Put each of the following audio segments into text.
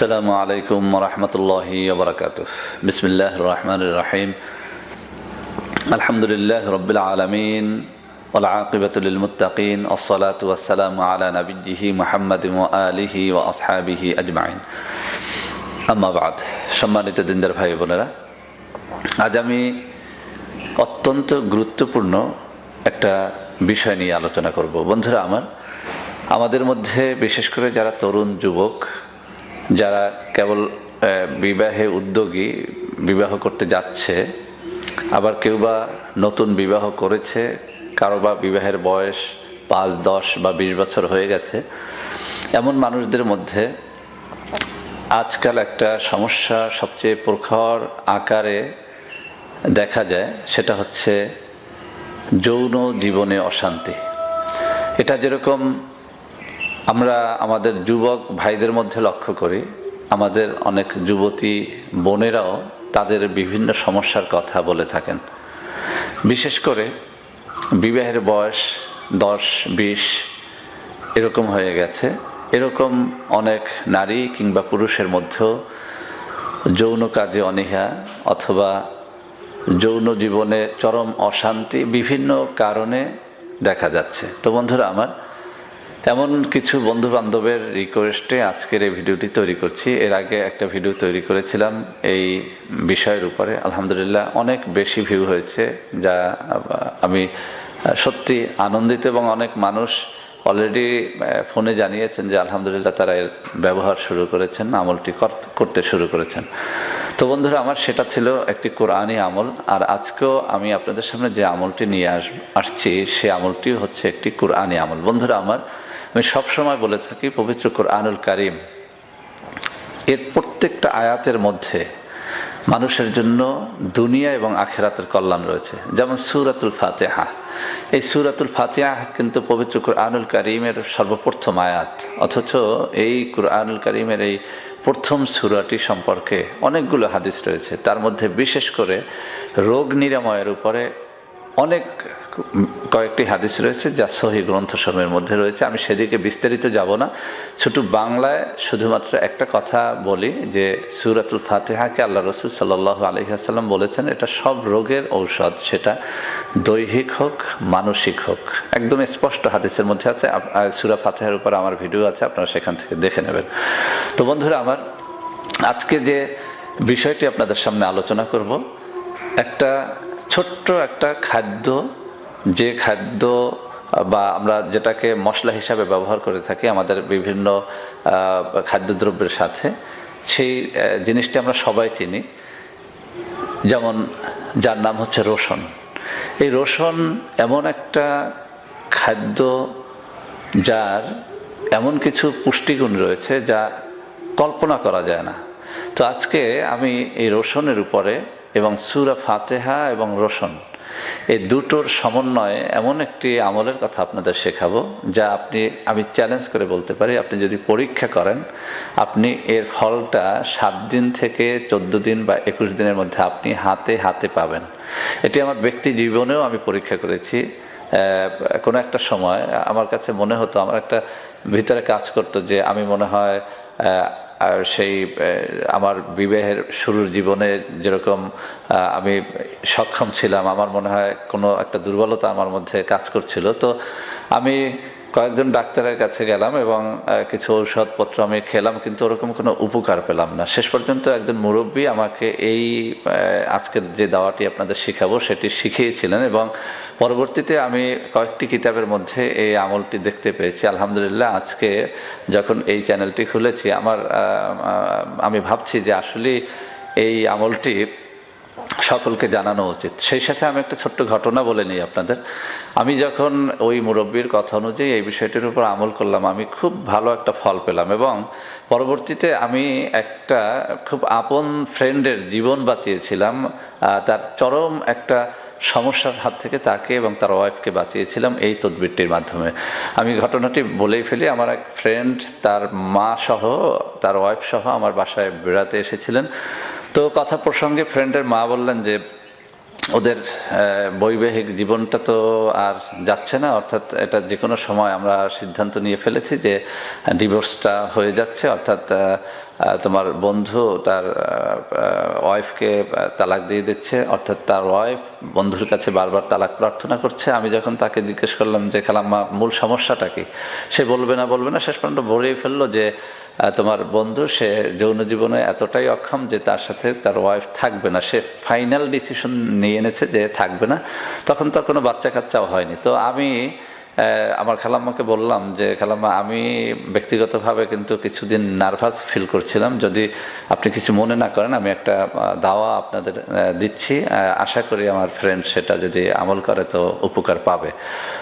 আসসালামু আলাইকুম রহমতুল্লাহি বরকাত বিসমিল্লাহ রহমান রাহিম। আলহামদুলিল্লাহ রবিল আলমিন ওলাকিবতুল মুতাকিন ওসলাত ওয়াসালাম আলা নবীহি মোহাম্মদ আলিহি ও আসহাবিহি আজমাইন। আম্মাবাদ সম্মানিত দিনদার ভাই বোনেরা, আজ আমি অত্যন্ত গুরুত্বপূর্ণ একটা বিষয় নিয়ে আলোচনা করব। বন্ধুরা আমার, আমাদের মধ্যে বিশেষ করে যারা তরুণ যুবক যারা কেবল বিবাহে উদ্যোগী বিবাহ করতে যাচ্ছে, আবার কেউ বা নতুন বিবাহ করেছে, কারও বা বিবাহের বয়স পাঁচ, দশ বা বিশ বছর হয়ে গেছে, এমন মানুষদের মধ্যে আজকাল একটা সমস্যা সবচেয়ে প্রখর আকারে দেখা যায়, সেটা হচ্ছে যৌন জীবনে অশান্তি। এটা যেরকম আমরা আমাদের যুবক ভাইদের মধ্যে লক্ষ্য করি, আমাদের অনেক যুবতী বোনেরাও তাদের বিভিন্ন সমস্যার কথা বলে থাকেন। বিশেষ করে বিবাহের বয়স দশ, বিশ এরকম হয়ে গেছে। এরকম অনেক নারী কিংবা পুরুষের মধ্যেও যৌন কাজে অনীহা অথবা যৌন জীবনে চরম অশান্তি বিভিন্ন কারণে দেখা যাচ্ছে। তো বন্ধুরা, আমার এমন কিছু বন্ধু বান্ধবের রিকোয়েস্টে আজকের এই ভিডিওটি তৈরি করছি। এর আগে একটা ভিডিও তৈরি করেছিলাম এই বিষয়ের উপরে। আলহামদুলিল্লাহ অনেক বেশি ভিউ হয়েছে, যা আমি সত্যি আনন্দিত এবং অনেক মানুষ অলরেডি ফোনে জানিয়েছেন যে আলহামদুলিল্লাহ তারা এর ব্যবহার শুরু করেছেন, আমলটি কর- করতে শুরু করেছেন। তো বন্ধুরা, আমার সেটা ছিল একটি কোরআনই আমল। আর আজকেও আমি আপনাদের সামনে যে আমলটি নিয়ে আস, আসছি, সে আমলটি হচ্ছে একটি কোরআনি আমল। বন্ধুরা, আমার আমি সবসময় বলে থাকি, পবিত্র কোরআনুল কারিম, এর প্রত্যেকটা আয়াতের মধ্যে মানুষের জন্য দুনিয়া এবং আখেরাতের কল্যাণ রয়েছে। যেমন সুরাতুল ফাতেহা। এই সুরাতুল ফাতেহা কিন্তু পবিত্র কোরআনুল কারিমের সর্বপ্রথম আয়াত। অথচ এই কোরআনুল কারিমের এই প্রথম সুরাটি সম্পর্কে অনেকগুলো হাদিস রয়েছে। তার মধ্যে বিশেষ করে রোগ নিরাময়ের উপরে অনেক, কয়েকটি হাদিস রয়েছে যা সহি গ্রন্থসমূহের মধ্যে রয়েছে। আমি সেদিকে বিস্তারিত যাব না। ছোট বাংলায় শুধুমাত্র একটা কথা বলি যে সুরাতুল ফাতেহাকে আল্লাহ রসুল সাল্লাহ আলহিহাসাল্লাম বলেছেন, এটা সব রোগের ঔষধ, সেটা দৈহিক হোক, মানসিক হোক। একদম স্পষ্ট হাদিসের মধ্যে আছে সুরা ফাতেহার উপর আমার ভিডিও আছে, আপনারা সেখান থেকে দেখে নেবেন। তো বন্ধুরা, আমার আজকে যে বিষয়টি আপনাদের সামনে আলোচনা করব, একটা ছোট্ট একটা খাদ্য, যে খাদ্য, বা আমরা যেটাকে মশলা হিসাবে ব্যবহার করে থাকি আমাদের বিভিন্ন খাদ্যদ্রব্যের সাথে, সেই জিনিসটি আমরা সবাই চিনি। যেমন, যার নাম হচ্ছে রসুন। এই রসুন এমন একটা খাদ্য যার এমন কিছু পুষ্টিগুণ রয়েছে যা কল্পনা করা যায় না। তো আজকে আমি এই রসুনের উপরে এবং সুরা ফাতেহা এবং রোশন। এই দুটোর সমন্বয়ে এমন একটি আমলের কথা আপনাদের শেখাবো, যা আপনি, আমি চ্যালেঞ্জ করে বলতে পারি, আপনি যদি পরীক্ষা করেন, আপনি এর ফলটা সাত দিন থেকে চোদ্দ দিন বা একুশ দিনের মধ্যে আপনি হাতে হাতে পাবেন। এটি আমার ব্যক্তি জীবনেও আমি পরীক্ষা করেছি। কোনো একটা সময়, আমার কাছে মনে হতো, আমার একটা ভিতরে কাজ করতো যে আমি মনে হয় সেই আমার বিবাহের শুরুর জীবনে যেরকম আমি সক্ষম ছিলাম, আমার মনে হয় কোনো একটা দুর্বলতা আমার মধ্যে কাজ করছিল। তো আমি কয়েকজন ডাক্তারের কাছে গেলাম এবং কিছু ঔষধপত্র আমি খেলাম, কিন্তু ওরকম কোনো উপকার পেলাম না। শেষ পর্যন্ত একজন মুরব্বী আমাকে এই আজকের যে দাওয়াটি আপনাদের শিখাবো সেটি শিখিয়েছিলেন এবং পরবর্তীতে আমি কয়েকটি কিতাবের মধ্যে এই আমলটি দেখতে পেয়েছি। আলহামদুলিল্লাহ, আজকে যখন এই চ্যানেলটি খুলেছি, আমার আমি ভাবছি যে আসলে এই আমলটি সকলকে জানানো উচিত। সেই সাথে আমি একটা ছোট্ট ঘটনা বলে নিই আপনাদের। আমি যখন ওই মুরব্বীর কথা অনুযায়ী এই বিষয়টির উপর আমল করলাম, আমি খুব ভালো একটা ফল পেলাম এবং পরবর্তীতে আমি একটা খুব আপন ফ্রেন্ডের জীবন বাঁচিয়েছিলাম তার চরম একটা সমস্যার হাত থেকে তাকে এবং তার ওয়াইফকে বাঁচিয়েছিলাম এই তদবিরটির মাধ্যমে। আমি ঘটনাটি বলেই ফেলি, আমার এক ফ্রেন্ড, তার মা সহ, তার ওয়াইফ সহ আমার বাসায় বেড়াতে এসেছিলেন। তো কথা প্রসঙ্গে ফ্রেন্ডের মা বললেন যে ওদের বৈবাহিক জীবনটা তো আর যাচ্ছে না, অর্থাৎ এটা যে কোনো সময় আমরা সিদ্ধান্ত নিয়ে ফেলেছি যে ডিভোর্সটা হয়ে যাচ্ছে, অর্থাৎ তোমার বন্ধু তার ওয়াইফকে তালাক দিয়ে দিচ্ছে, অর্থাৎ তার ওয়াইফ বন্ধুর কাছে বারবার তালাক প্রার্থনা করছে। আমি যখন তাকে জিজ্ঞেস করলাম যে, খালাম্মা, মূল সমস্যাটা কি? সে বলবে না বলবে না, শেষ পর্যন্ত বলেই ফেলল যে তোমার বন্ধু, সে যৌন জীবনে এতটাই অক্ষম যে তার সাথে তার ওয়াইফ থাকবে না। সে ফাইনাল ডিসিশন নিয়ে এনেছে যে থাকবে না। তখন তার কোনো বাচ্চা কাচ্চাও হয়নি। তো আমি আমার খালাম্মাকে বললাম যে, খালাম্মা, আমি ব্যক্তিগতভাবে কিন্তু কিছুদিন নার্ভাস ফিল করছিলাম। যদি আপনি কিছু মনে না করেন, আমি একটা দাওয়া আপনাদের দিচ্ছি। আশা করি আমার ফ্রেন্ড সেটা যদি আমল করে তো উপকার পাবে।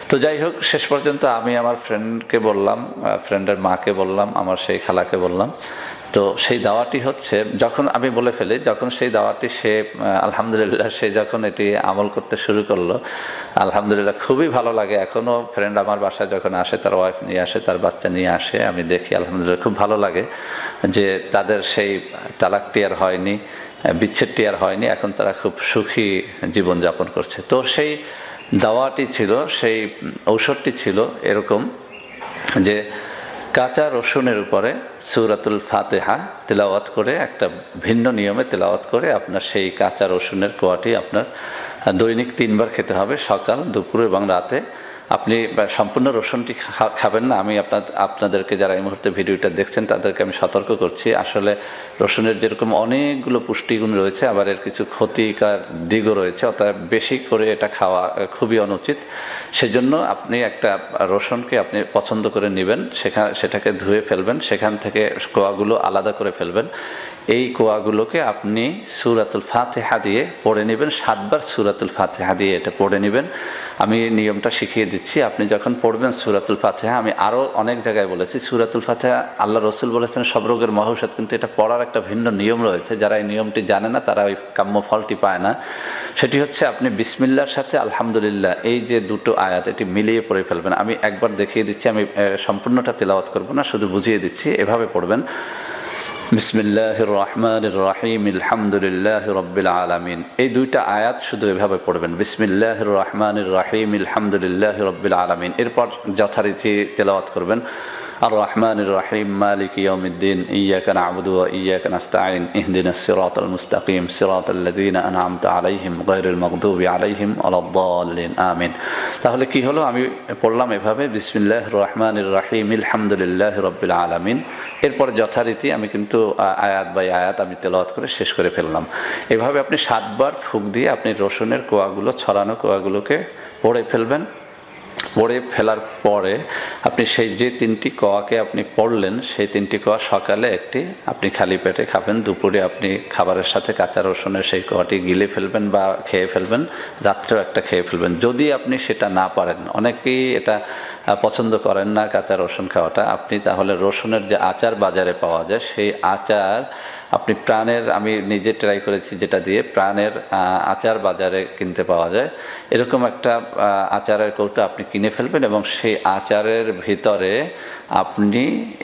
তো যাই হোক, শেষ পর্যন্ত আমি আমার ফ্রেন্ডকে বললাম ফ্রেন্ডের মাকে বললাম, আমার সেই খালাকে বললাম। তো সেই দাওয়াটি হচ্ছে, যখন আমি বলে ফেলি, যখন সেই দাওয়াটি সে আলহামদুলিল্লাহ, সে যখন এটি আমল করতে শুরু করল, আলহামদুলিল্লাহ খুবই ভালো লাগে। এখনও ফ্রেন্ড আমার বাসায় যখন আসে, তার ওয়াইফ নিয়ে আসে, তার বাচ্চা নিয়ে আসে, আমি দেখি, আলহামদুলিল্লাহ খুব ভালো লাগে যে তাদের সেই তালাকটি আর হয়নি বিচ্ছেদটি আর হয়নি, এখন তারা খুব সুখী জীবনযাপন করছে। তো সেই দাওয়াটি ছিল, সেই ঔষধটি ছিল এরকম যে কাঁচা রসুনের উপরে সুরাতুল ফাতেহা তেলাওয়াত করে, একটা ভিন্ন নিয়মে তেলাওয়াত করে আপনার সেই কাঁচা রসুনের কোয়াটি আপনার দৈনিক তিনবার খেতে হবে, সকাল, দুপুর এবং রাতে। আপনি সম্পূর্ণ রসুনটি খাবেন না, আমি আপনার আপনাদেরকে যারা এই মুহূর্তে ভিডিওটা দেখছেন তাদেরকে আমি সতর্ক করছি। আসলে রসুনের যেরকম অনেকগুলো পুষ্টিগুণ রয়েছে, আবার এর কিছু ক্ষতিকার দিকও রয়েছে, অতএব বেশি করে এটা খাওয়া খুবই অনুচিত। সেজন্য আপনি একটা রসুনকে আপনি পছন্দ করে নেবেন সেখান সেটাকে ধুয়ে ফেলবেন, সেখান থেকে কোয়াগুলো আলাদা করে ফেলবেন। এই কোয়াগুলোকে আপনি সুরাতুল ফাতেহা দিয়ে পড়ে নেবেন, সাতবার সুরাতুল ফাতেহা দিয়ে এটা পড়ে নেবেন। আমি নিয়মটা শিখিয়ে দিচ্ছি, আপনি যখন পড়বেন সুরাতুল ফাতেহা, আমি আরও অনেক জায়গায় বলেছি, সুরাতুল ফাতেহা আল্লাহ রসুল বলেছেন, সব রোগের মহৌষধ, কিন্তু এটা পড়ার একটা ভিন্ন নিয়ম রয়েছে। যারা এই নিয়মটি জানে না, তারা ওই কাম্য ফলটি পায় না। সেটি হচ্ছে আপনি বিসমিল্লার সাথে আলহামদুলিল্লাহ এই যে দুটো আয়াত, এটি মিলিয়ে পড়ে ফেলবেন। আমি একবার দেখিয়ে দিচ্ছি, আমি সম্পূর্ণটা তেলাওয়াত করব না, শুধু বুঝিয়ে দিচ্ছি, এভাবে পড়বেন। বিসমিল্লাহির রহমানির রহিম আলহামদুলিল্লাহ রব্বিল আলামিন। এই দুইটা আয়াত শুধু এভাবে পড়বেন। বিসমিল্লাহির রহমানির রহিম আলহামদুলিল্লাহ রব্বিল আলামিন। এরপর যথারীতি তেলাওয়াত করবেন। আর রহমানির রহিম মালিক ইয়াউমিদ্দিন ইয়াকা মুস্তাকিম আন'আমতা আলাইহিম মাগদুবি আলাইহিম আমিন তাহলে কি হলো? আমি পড়লাম এভাবে বিসমিল্লাহির রহমানির রহিম আলহামদুলিল্লাহ রব্বিল আলামিন। এরপর যথারীতি আমি কিন্তু আয়াত বাই আয়াত আমি তেলাওয়াত করে শেষ করে ফেললাম। এভাবে আপনি সাতবার ফুক দিয়ে আপনি রসুনের কোয়াগুলো, ছড়ানো কোয়াগুলোকে পড়ে ফেলবেন। পড়ে ফেলার পরে আপনি সেই যে তিনটি কোয়াকে আপনি পড়লেন, সেই তিনটি কোয়া সকালে একটি আপনি খালি পেটে খাবেন, দুপুরে আপনি খাবারের সাথে কাঁচা রসুনের সেই কোয়াটি গিলে ফেলবেন বা খেয়ে ফেলবেন, রাত্রেও একটা খেয়ে ফেলবেন। যদি আপনি সেটা না পারেন, অনেকেই এটা পছন্দ করেন না কাঁচা রসুন খাওয়াটা। আপনি তাহলে রসুনের যে আচার বাজারে পাওয়া যায়, সেই আচার আপনি প্রাণের, আমি নিজে ট্রাই করেছি যেটা দিয়ে প্রাণের আচার বাজারে কিনতে পাওয়া যায়। এরকম একটা আচারের কৌটো আপনি কিনে ফেলবেন এবং সেই আচারের ভিতরে আপনি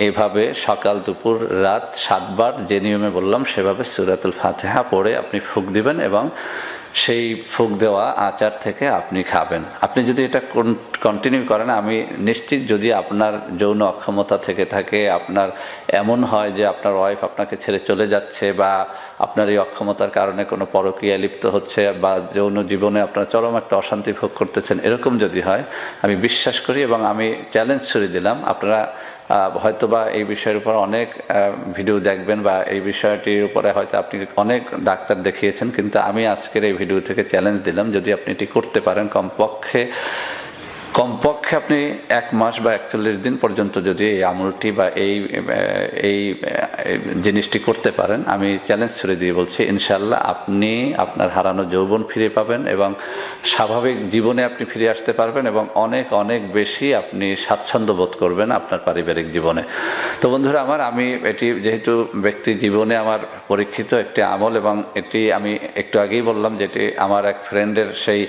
এভাবে সকাল, দুপুর, রাত, সাতবার যে নিয়মে বললাম সেভাবে সুরাতুল ফাতেহা পড়ে আপনি ফুক দিবেন এবং সেই ফুক দেওয়া আচার থেকে আপনি খাবেন। আপনি যদি এটা কন্টিনিউ করেন, আমি নিশ্চিত যদি আপনার যৌন অক্ষমতা থেকে থাকে, আপনার এমন হয় যে আপনার ওয়াইফ আপনাকে ছেড়ে চলে যাচ্ছে বা আপনার এই অক্ষমতার কারণে কোনো পরকীয়া লিপ্ত হচ্ছে বা যৌন জীবনে আপনার চরম একটা অশান্তি ভোগ করতেছেন, এরকম যদি হয়, আমি বিশ্বাস করি এবং আমি চ্যালেঞ্জ ছুড়ে দিলাম। আপনারা হয়তোবা এই বিষয়ের উপর অনেক ভিডিও দেখবেন বা এই বিষয়টির উপরে হয়তো আপনি অনেক ডাক্তার দেখিয়েছেন, কিন্তু আমি আজকের এই ভিডিও থেকে চ্যালেঞ্জ দিলাম। যদি আপনি এটি করতে পারেন, কমপক্ষে কমপক্ষে আপনি এক মাস বা একচল্লিশ দিন পর্যন্ত যদি এই আমলটি বা এই এই জিনিসটি করতে পারেন, আমি চ্যালেঞ্জ ছুড়ে দিয়ে বলছি ইনশাল্লাহ আপনি আপনার হারানো যৌবন ফিরে পাবেন এবং স্বাভাবিক জীবনে আপনি ফিরে আসতে পারবেন এবং অনেক অনেক বেশি আপনি স্বাচ্ছন্দ্য বোধ করবেন আপনার পারিবারিক জীবনে। তো বন্ধুরা আমার, আমি এটি যেহেতু ব্যক্তি জীবনে আমার পরীক্ষিত একটি আমল এবং এটি আমি একটু আগেই বললাম যেটি আমার এক ফ্রেন্ডের সেই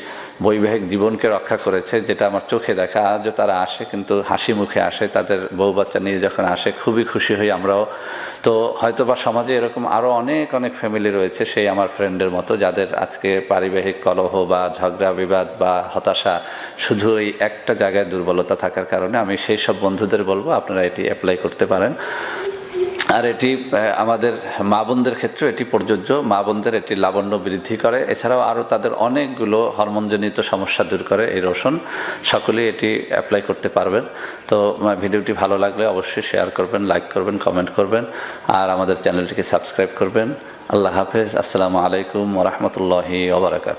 বৈবাহিক জীবনকে রক্ষা করেছে, যেটা আমার চোখে দেখা, আজও তারা আসে, কিন্তু হাসি মুখে আসে, তাদের বউ বাচ্চা নিয়ে যখন আসে, খুবই খুশি হই আমরাও। তো হয়তো বা সমাজে এরকম আরও অনেক অনেক ফ্যামিলি রয়েছে সেই আমার ফ্রেন্ডের মতো, যাদের আজকে পারিবাহিক কলহ বা ঝগড়া, বিবাদ বা হতাশা শুধু ওই একটা জায়গায় দুর্বলতা থাকার কারণে আমি সেই সব বন্ধুদের বলব, আপনারা এটি অ্যাপ্লাই করতে পারেন। আর এটি আমাদের মা বোনদের ক্ষেত্রে এটি প্রযোজ্য। মা বোনদের এটি লাবণ্য বৃদ্ধি করে। এছাড়াও আরও তাদের অনেকগুলো হরমোনজনিত সমস্যা দূর করে এই রসুন সকলেই এটি অ্যাপ্লাই করতে পারবেন। তো ভিডিওটি ভালো লাগলে অবশ্যই শেয়ার করবেন লাইক করবেন কমেন্ট করবেন, আর আমাদের চ্যানেলটিকে সাবস্ক্রাইব করবেন। আল্লাহ হাফেজ। আসসালামু আলাইকুম ওরহমতুল্লাহি ওবরাকাত